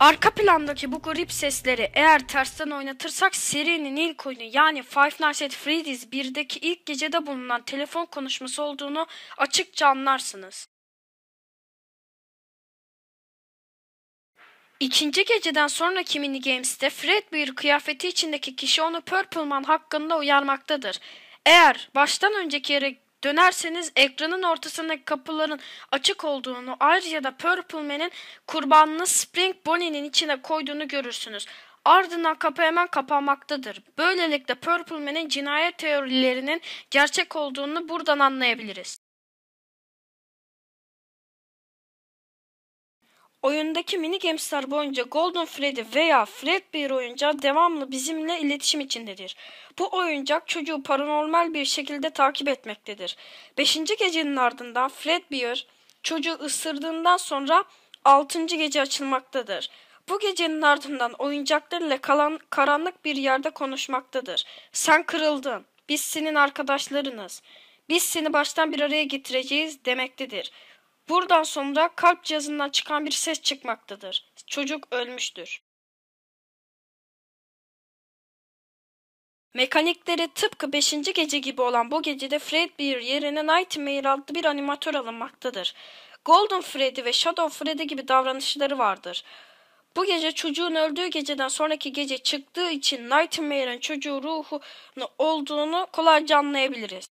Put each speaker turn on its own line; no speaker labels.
Arka plandaki bu garip sesleri eğer tersten oynatırsak serinin ilk oyunu yani Five Nights at Freddy's 1'deki ilk gecede bulunan telefon konuşması olduğunu açıkça anlarsınız. İkinci geceden sonraki mini games'te Fredbear kıyafeti içindeki kişi onu Purple Man hakkında uyarmaktadır. Eğer baştan önceki yere dönerseniz ekranın ortasındaki kapıların açık olduğunu ayrıca da Purple Man'in kurbanını Spring Bonnie'nin içine koyduğunu görürsünüz. Ardından kapı hemen kapanmaktadır. Böylelikle Purple Man'in cinayet teorilerinin gerçek olduğunu buradan anlayabiliriz. Oyundaki mini gamesler boyunca Golden Freddy veya Fredbear oyuncağı devamlı bizimle iletişim içindedir. Bu oyuncak çocuğu paranormal bir şekilde takip etmektedir. Beşinci gecenin ardından Fredbear çocuğu ısırdığından sonra altıncı gece açılmaktadır. Bu gecenin ardından oyuncaklarıyla kalan karanlık bir yerde konuşmaktadır. Sen kırıldın. Biz senin arkadaşlarınız. Biz seni baştan bir araya getireceğiz demektedir. Buradan sonra kalp cihazından çıkan bir ses çıkmaktadır. Çocuk ölmüştür. Mekanikleri tıpkı 5. gece gibi olan bu gecede Fredbear yerine Nightmare adlı bir animatör alınmaktadır. Golden Freddy ve Shadow Freddy gibi davranışları vardır. Bu gece çocuğun öldüğü geceden sonraki gece çıktığı için Nightmare'ın çocuğu ruhu olduğunu kolayca anlayabiliriz.